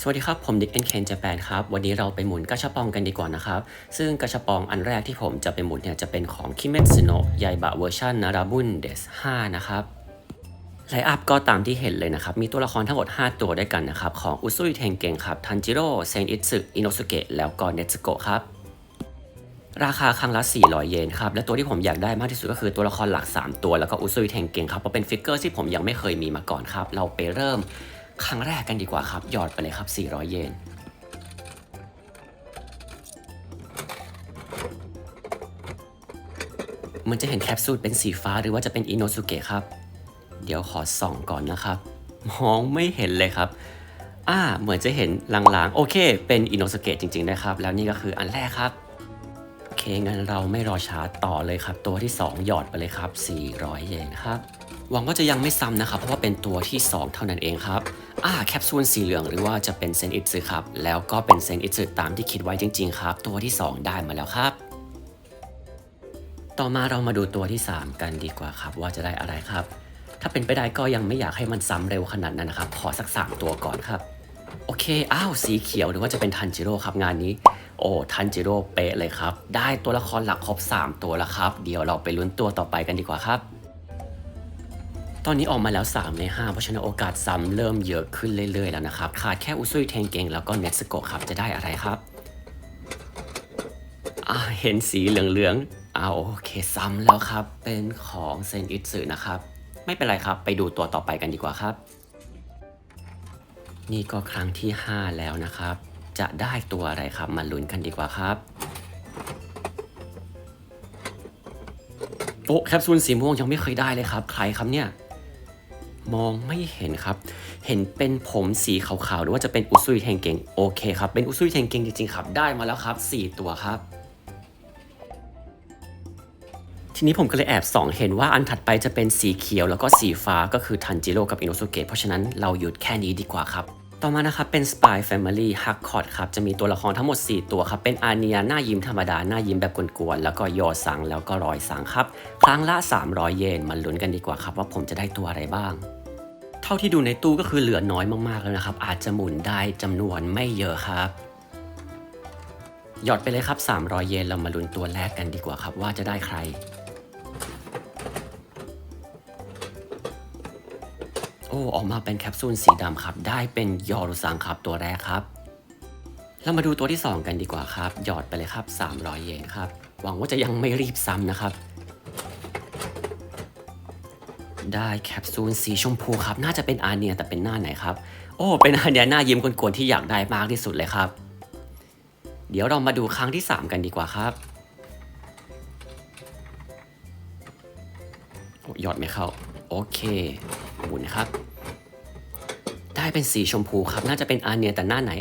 สวัสดีครับ ผมดิกเอ็นเคนจแปนครับ วันนี้เราไปหมุนกระชับปองกันดีกว่านะครับ ซึ่งกระชับปองอันแรกที่ผมจะไปหมุนเนี่ยจะเป็นของคิเม t สึโนะยายบะเวอร์ชันนาราบุนเดส5นะครับไลอัพก็ตามที่เห็นเลยนะครับ มีตัวละครทั้งหมด 5 ตัวด้วยกันนะครับ ของอุซุยเทงเกงครับทันจิโร่เซนอิสึอินโนสุเกะแล้วก็เนตสโกะครับ ราคาครั้งละ 400 เยนครับ และตัวที่ผมอยากได้มากที่สุดก็คือตัวละครหลัก 3 ตัวแล้วก็อุซุยเทงเกงครับเพราะเป็นฟิกเกอร์ที่ผมยังไม่เคยมีมาก่อนครับ เราไปเริ่ม ครั้งแรกกันดีกว่าครับ หยอดไปเลยครับ 400 เยนมันจะเห็นแคปซูลเป็นสีฟ้าหรือว่าจะเป็นอินโนสุเกะครับ เดี๋ยวขอส่องก่อนนะครับ มองไม่เห็นเลยครับ อ่า เหมือนจะเห็นลางๆ โอเค เป็นอินโนสุเกตจริงๆนะครับ แล้วนี่ก็คืออันแรกครับ งั้นเราไม่รอช้าต่อเลยครับ ตัวที่ 2 หยอดไปเลยครับ 400 เยนครับหวังว่าจะยังไม่ซ้ำนะครับ เพราะว่าเป็นตัวที่ 2 เท่านั้นเองครับอ่าแคปซูลสีเหลืองหรือว่าจะเป็นเซนอิสึครับ แล้วก็เป็นเซนอิสึตามที่คิดไว้จริง ๆ ครับ ตัวที่ 2 ได้มาแล้วครับ ต่อมาเรามาดูตัวที่ 3 กันดีกว่าครับ ว่าจะได้อะไรครับ ถ้าเป็นไปได้ก็ยังไม่อยากให้มันซ้ำเร็วขนาดนั้นนะครับ ขอสัก 3 ตัวก่อนครับ โอเค อ้าว สีเขียวหรือว่าจะเป็นทันจิโร่ครับงานนี้ โอ้ทันจิโร่เป๊ะเลยครับ ได้ตัวละครหลักครบ 3 ตัวแล้วครับ เดี๋ยวเราไปลุ้นตัวต่อไปกันดีกว่าครับ ตอนนี้ออกมาแล้ว 3 ใน 5 เพราะฉะนั้นโอกาสซ้ำเริ่มเยอะขึ้นเรื่อยๆแล้วนะครับ ขาดแค่อุซุยเทงเกงแล้วก็เนสโกะครับจะได้อะไรครับอ่าเห็นสีเหลืองๆอ้าวโอเคซ้ำแล้วครับ เป็นของเซนอิสึนะครับ ไม่เป็นไรครับไปดูตัวต่อไปกันดีกว่าครับ นี่ก็ครั้งที่ 5 แล้วนะครับ จะได้ตัวอะไรครับมาลุ้นกันดีกว่าครับโอ้แคปซูลสีม่วงยังไม่เคยได้เลยครับ ใครครับเนี่ย มองไม่เห็นครับ เห็นเป็นผมสีขาวๆ หรือว่าจะเป็นอุซุยเทงเกงโอเคครับ เป็นอุซุยเทงเกงจริงๆครับ ได้มาแล้วครับ 4 ตัวครับ ทีนี้ผมก็เลยแอบส่องเห็นว่าอันถัดไปจะเป็นสีเขียวแล้วก็สีฟ้าก็คือทันจิโร่กับอินโนสุเกะเพราะฉะนั้นเราหยุดแค่นี้ดีกว่าครับ ต่อมานะครับเป็น Spy Family h a c k o t ครับจะมีตัวละครทั้งหมด 4 ตัวครับเป็นอาเนียหน้ายิ้มธรรมดา หน้ายิ้มแบบกวนๆแล้วก็ยอสังแล้วก็รอยสังครับครั้งละ 300 เยนมาลุ้นกันดีกว่าครับว่าผมจะได้ตัวอะไรบ้าง เท่าที่ดูในตู้ก็คือเหลือน้อยมากๆแล้วนะครับ อาจจะหมุนได้จำนวนไม่เยอะครับหยอดไปเลยครับ 300 เยนเรามาลุ้นตัวแรกกันดีกว่าครับว่าจะได้ใคร อออกมาเป็นแคปซูลสีดำครับ ได้เป็นยอรุซังครับตัวแรกครับ เรามาดูตัวที่ 2 กันดีกว่าครับ หยอดไปเลยครับ 300 เยนครับ หวังว่าจะยังไม่รีบซ้ำนะครับ ได้แคปซูลสีชมพูครับ น่าจะเป็นอาเนียแต่เป็นหน้าไหนครับ โอ้ เป็นอาเนียหน้ายิ้มกวนๆที่อยากได้มากที่สุดเลยครับ เดี๋ยวเรามาดูครั้งที่ 3 กันดีกว่าครับหยอดไม่เข้า โอเคหมุนนะครับ ได้เป็นสีชมพูครับ น่าจะเป็นอาเนียแต่หน้าไหน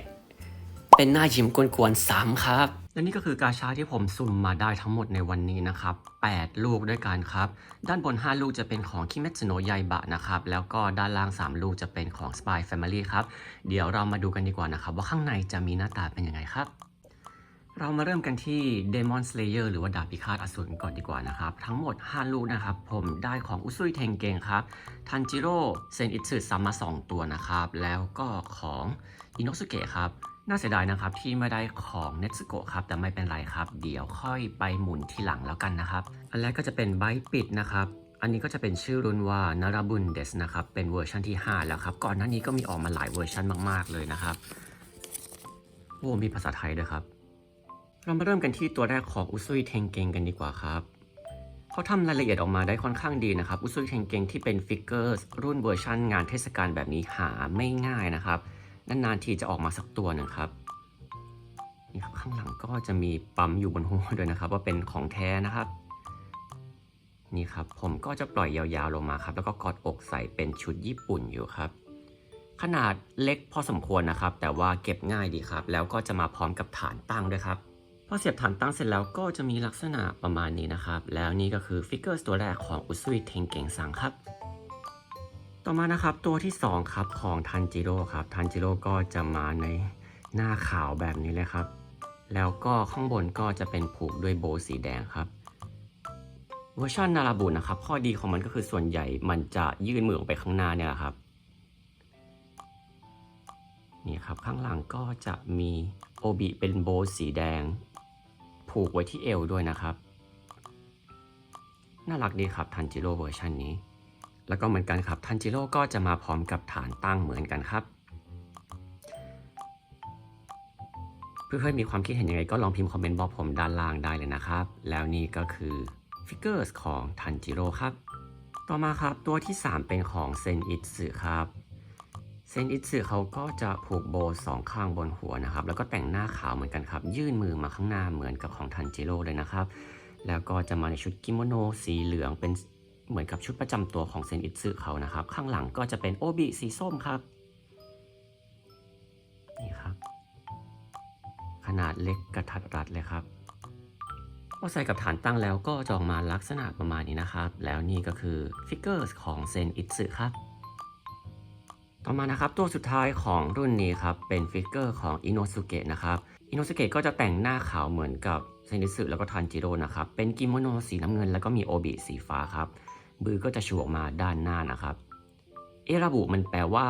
เป็นหน้ายิ้มกวนๆซ้ำครับ และนี่ก็คือกาชาที่ผมสุ่มมาได้ทั้งหมดในวันนี้นะครับ 8 ลูกด้วยกันครับ ด้านบน 5 ลูกจะเป็นของคิเม t สึโนยายบะนะครับ แล้วก็ด้านล่าง 3 ลูกจะเป็นของ Spy Family ครับ เดี๋ยวเรามาดูกันดีกว่านะครับ ว่าข้างในจะมีหน้าตาเป็นยังไงครับ เรามาเริ่มกันที่ Demon Slayer หรือว่าดาบพิฆาตอสูรก่อนดีกว่านะครับ ทั้งหมด 5 ลูกนะครับ ผมได้ของอุซุยเทงเกงครับทันจิโร่เซนอิสึซัมมา 2 ตัวนะครับ แล้วก็ของอิโนสุเกะครับ น่าเสียดายนะครับที่ไม่ได้ของเน s ุโกะครับ แต่ไม่เป็นไรครับ เดี๋ยวค่อยไปหมุนทีหลังแล้วกันนะครับ อันแรกก็จะเป็นใบปิดนะครับอันนี้ก็จะเป็นชื่อรุ่นว่านาราบุนเดสนะครับ เป็นเวอร์ชันที่ 5 แล้วครับ ก่อนหน้านี้ก็มีออกมาหลายเวอร์ชันมาก ๆ เลยนะครับ โอ้มีภาษาไทยด้วยครับ เรามาเริ่มกันที่ตัวแรกของอุซุยเทงเกงกันดีกว่าครับ เขาทำรายละเอียดออกมาได้ค่อนข้างดีนะครับ อุซุยเทงเกงที่เป็นฟิกเกอร์รุ่นเวอร์ชันงานเทศกาลแบบนี้หาไม่ง่ายนะครับ นานๆทีจะออกมาสักตัวหนึ่งครับนี่ครับข้างหลังก็จะมีปั๊มอยู่บนหัวด้วยนะครับ ว่าเป็นของแท้นะครับนี่ครับผมก็จะปล่อยยาวๆลงมาครับ แล้วก็กอดอกใส่เป็นชุดญี่ปุ่นอยู่ครับ ขนาดเล็กพอสมควรนะครับ แต่ว่าเก็บง่ายดีครับ แล้วก็จะมาพร้อมกับฐานตั้งด้วยครับ พอเสียบฐานตั้งเสร็จแล้วก็จะมีลักษณะประมาณนี้นะครับ แล้วนี่ก็คือฟิกเกอร์ตัวแรกของอุซุยเทงเกงซังครับ ต่อมานะครับตัวที่ 2 ครับของทันจิโร่ครับทันจิโร่ก็จะมาในหน้าขาวแบบนี้เลยครับ แล้วก็ข้างบนก็จะเป็นผูกด้วยโบว์สีแดงครับเวอร์ชันนาราบุนะครับ ข้อดีของมันก็คือส่วนใหญ่มันจะยื่นมือออกไปข้างหน้าเนี่ยแหละครับนี่ครับข้างหลังก็จะมีโอบิเป็นโบว์สีแดง ผูกไว้ที่เอวด้วยนะครับ น่ารักดีครับทันจิโร่เวอร์ชันนี้ แล้วก็เหมือนกันครับทันจิโร่ก็จะมาพร้อมกับฐานตั้งเหมือนกันครับ เพื่อนๆมีความคิดเห็นยังไงก็ลองพิมพ์คอมเมนต์บอกผมด้านล่างได้เลยนะครับ แล้วนี่ก็คือฟิกเกอร์สของทันจิโร่ครับ ต่อมาครับตัวที่ 3 เป็นของเซนอิตสึครับ เซนอิตสึเขาก็จะผูกโบสองข้างบนหัวนะครับ แล้วก็แต่งหน้าขาวเหมือนกันครับ ยื่นมือมาข้างหน้าเหมือนกับของทันจิโร่เลยนะครับ แล้วก็จะมาในชุดกิโมโนสีเหลืองเป็นเหมือนกับชุดประจำตัวของเซนอิตสึเขานะครับ ข้างหลังก็จะเป็นโอบิสีส้มครับ นี่ครับ ขนาดเล็กกระทัดรัดเลยครับพอใส่กับฐานตั้งแล้วก็จะออกมาลักษณะประมาณนี้นะครับ แล้วนี่ก็คือฟิกเกอร์ของเซนอิตสึครับ ต่อมานะครับตัวสุดท้ายของรุ่นนี้ครับเป็นฟิกเกอร์ของอิโนสุเกะนะครับอิโนสุเกะก็จะแต่งหน้าขาวเหมือนกับเซนิสึแล้วก็ทันจิโร่นะครับเป็นกิโมโนสีน้ำเงินแล้วก็มีโอบิสีฟ้าครับมือก็จะชูออกมาด้านหน้านะครับเอระบุมันแปลว่า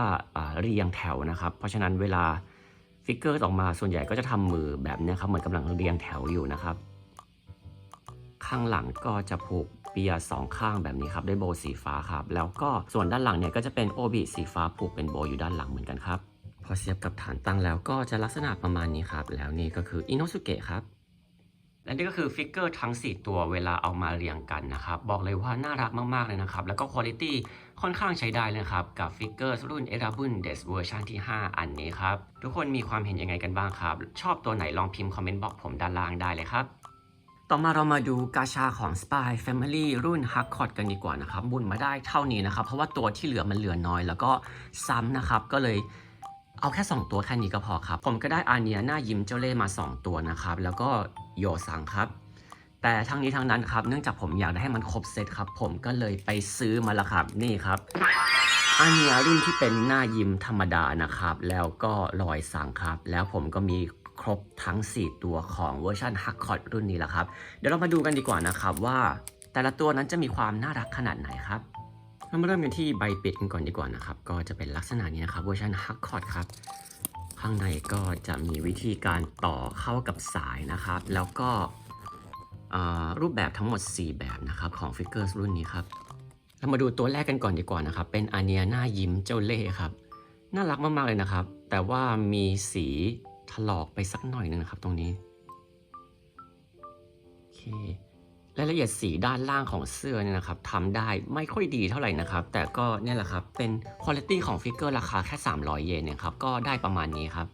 เรียงแถวนะครับ เพราะฉะนั้นเวลาฟิกเกอร์ออกมาส่วนใหญ่ก็จะทำมือแบบนี้ครับเหมือนกำลังเรียงแถวอยู่นะครับ ข้างหลังก็จะผูก ปียสองข้างแบบนี้ครับด้วยโบว์สีฟ้าครับแล้วก็ส่วนด้านหลังเนี่ยก็จะเป็นโอบิสีฟ้าผูกเป็นโบว์อยู่ด้านหลังเหมือนกันครับพอเสียบกับฐานตั้งแล้วก็จะลักษณะประมาณนี้ครับ แล้วนี่ก็คืออินโนสุเกะครับและนี่ก็คือฟิกเกอร์ทั้ง 4 ตัวเวลาเอามาเรียงกันนะครับ บอกเลยว่าน่ารักมาก ๆ เลยนะครับ แล้วก็คุณภาพค่อนข้างใช้ได้เลยนะครับ กับฟิกเกอร์รุ่น e r a b u n d e s เวอร์ชันที่ 5 อันนี้ครับ ทุกคนมีความเห็นยังไงกันบ้างครับ ชอบตัวไหนลองพิมพ์คอมเมนต์บอกผมด้านล่างได้เลยครับ ต่อมาเรามาดูกาชาของ Spy Family รุ่น h a c k o t กันดีกว่านะครับ บุญมาได้เท่านี้นะครับ เพราะว่าตัวที่เหลือมันเหลือน้อย แล้วก็ซ้ำนะครับ ก็เลยเอาแค่ 2 ตัวแค่นี้ก็พอครับ ผมก็ได้อาเนียหน้ายิ้มเจ้าเล่มา 2 ตัวนะครับ แล้วก็โยซังครับ แต่ทั้งนี้ทั้งนั้นครับ เนื่องจากผมอยากได้ให้มันครบเซตครับ ผมก็เลยไปซื้อมาล้วครับ นี่ครับอาเนียรุ่นที่เป็นหน้ายิ้มธรรมดานะครับ แล้วก็รอยสังครับ แล้วผมก็มี ครบทั้ง 4 ตัวของเวอร์ชันฮักคอ t รุ่นนี้แหละครับ เดี๋ยวเรามาดูกันดีกว่านะครับว่าแต่ละตัวนั้นจะมีความน่ารักขนาดไหนครับ เรามาเริ่มกันที่ใบปิดกันก่อนดีกว่านะครับ ก็จะเป็นลักษณะนี้นะครับเวอร์ชันฮักคอ t ครับ ข้างในก็จะมีวิธีการต่อเข้ากับสายนะครับ แล้วก็รูปแบบทั้งหมด 4 แบบนะครับของฟิกเกอร์รุ่นนี้ครับ เรามาดูตัวแรกกันก่อนดีกว่านะครับ เป็นอาเนียหน้ายิ้มเจ้าเล่ห์ครับ น่ารักมากๆเลยนะครับ แต่ว่ามีสี ถลอกไปสักหน่อยหนึงนะครับ ตรงนี้โอเครายละเอียดสีด้านล่างของเสื้อเนี่ยนะครับทำได้ไม่ค่อยดีเท่าไหร่นะครับ แต่ก็เนี่ยแหละครับ เป็นคุณภาพของฟิกเกอร์ราคาแค่ 300 เยนเนี่ยครับ ก็ได้ประมาณนี้ครับ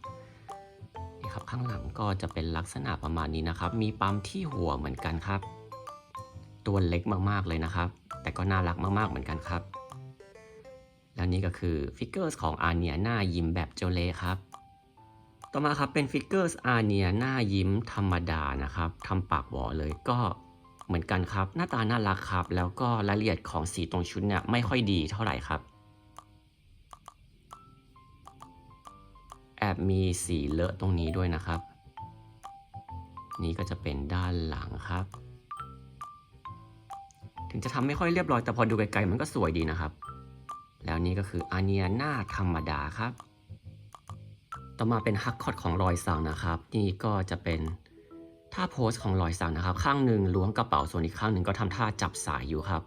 นี่ครับ ข้างหลังก็จะเป็นลักษณะประมาณนี้นะครับ มีปั๊มที่หัวเหมือนกันครับ ตัวเล็กมากๆเลยนะครับ แต่ก็น่ารักมากๆเหมือนกันครับ แล้วนี่ก็คือฟิกเกอร์ของอาเนียหน้ายิ้มแบบโจเลครับ ต่อมาครับเป็นฟิกเกอร์สอาเนียหน้ายิ้มธรรมดานะครับทำปากหวอเลยก็เหมือนกันครับ หน้าตาน่ารักครับ แล้วก็รายละเอียดของสีตรงชุดเนี่ยไม่ค่อยดีเท่าไหร่ครับ แอบมีสีเลอะตรงนี้ด้วยนะครับ นี่ก็จะเป็นด้านหลังครับ ถึงจะทำไม่ค่อยเรียบร้อยแต่พอดูไกลๆมันก็สวยดีนะครับ แล้วนี่ก็คืออาเนียหน้าธรรมดาครับ ต่อมาเป็นฮักคอตของรอยสังนะครับ นี่ก็จะเป็นท่าโพสของรอยสังนะครับ ข้างหนึ่งล้วงกระเป๋าส่วนอีกข้างหนึ่งก็ทำท่าจับสายอยู่ครับ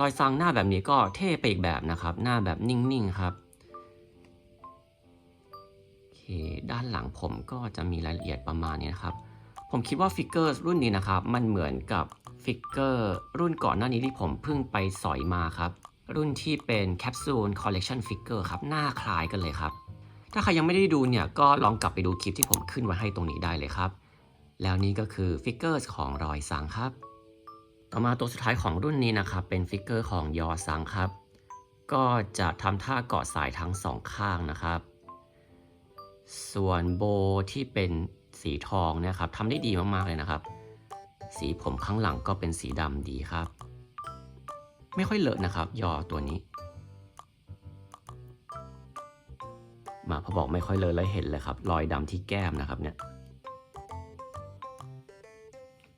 รอยสังหน้าแบบนี้ก็เท่ไปอีกแบบนะครับ หน้าแบบนิ่งๆครับโอเคด้านหลังผมก็จะมีรายละเอียดประมาณนี้นะครับ ผมคิดว่าฟิกเกอร์รุ่นนี้นะครับ มันเหมือนกับฟิกเกอร์รุ่นก่อนหน้านี้ที่ผมเพิ่งไปสอยมาครับ รุ่นที่เป็นแคปซูลคอลเล t ชันฟิกเกอร์ครับ หน้าคล้ายกันเลยครับ ถ้าใครยังไม่ได้ดูเนี่ยก็ลองกลับไปดูคลิปที่ผมขึ้นไว้ให้ตรงนี้ได้เลยครับ แล้วนี่ก็คือฟิกเกอร์ของรอยสังครับ ต่อมาตัวสุดท้ายของรุ่นนี้นะครับเป็นฟิกเกอร์ของยอสังครับ ก็จะทำท่าเกาะสายทั้งสองข้างนะครับ ส่วนโบที่เป็นสีทองเนะครับทำได้ดีมากๆเลยนะครับ สีผมข้างหลังก็เป็นสีดำดีครับ ไม่ค่อยเลอะนะครับ ยอตัวนี้ มาพอบอกไม่ค่อยเลอะแล้วเห็นเลยครับ รอยดำที่แก้มนะครับเนี่ย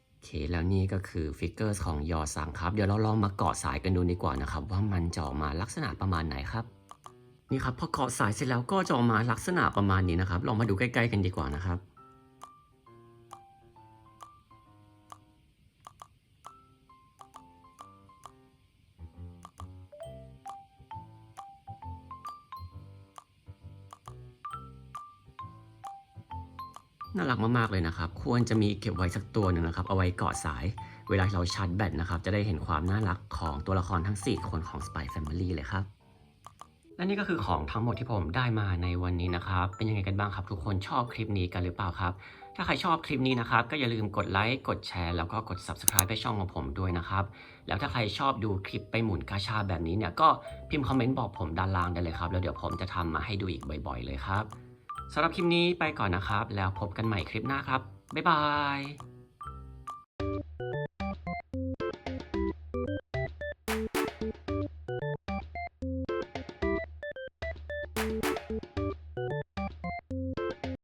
โอเคแล้วนี่ก็คือฟิกเกอร์ของยอสังครับ เดี๋ยวเราลองมาเกาะสายกันดูดีกว่านะครับ ว่ามันจะออกมาลักษณะประมาณไหนครับ นี่ครับพอเกาะสายเสร็จแล้วก็จะออกมาลักษณะประมาณนี้นะครับลองมาดูใกล้ ๆ กันดีกว่านะครับ น่ารักมากๆเลยนะครับ ควรจะมีเก็บไว้สักตัวหนึ่งนะครับ เอาไว้เกาะสาย เวลาเราชาร์จแบตนะครับ จะได้เห็นความน่ารักของตัวละครทั้ง 4 คนของ Spy Family เลยครับ และนี่ก็คือของทั้งหมดที่ผมได้มาในวันนี้นะครับ เป็นยังไงกันบ้างครับ ทุกคนชอบคลิปนี้กันหรือเปล่าครับ ถ้าใครชอบคลิปนี้นะครับ ก็อย่าลืมกดไลค์ กดแชร์ แล้วก็กด Subscribe ให้ช่องของผมด้วยนะครับ แล้วถ้าใครชอบดูคลิปไปหมุนกาชาแบบนี้เนี่ย ก็พิมพ์คอมเมนต์บอกผมด้านล่างได้เลยครับ แล้วเดี๋ยวผมจะทำมาให้ดูอีกบ่อย ๆ เลยครับ สำหรับคลิปนี้ไปก่อนนะครับ แล้วพบกันใหม่คลิปหน้าครับ บ๊ายบาย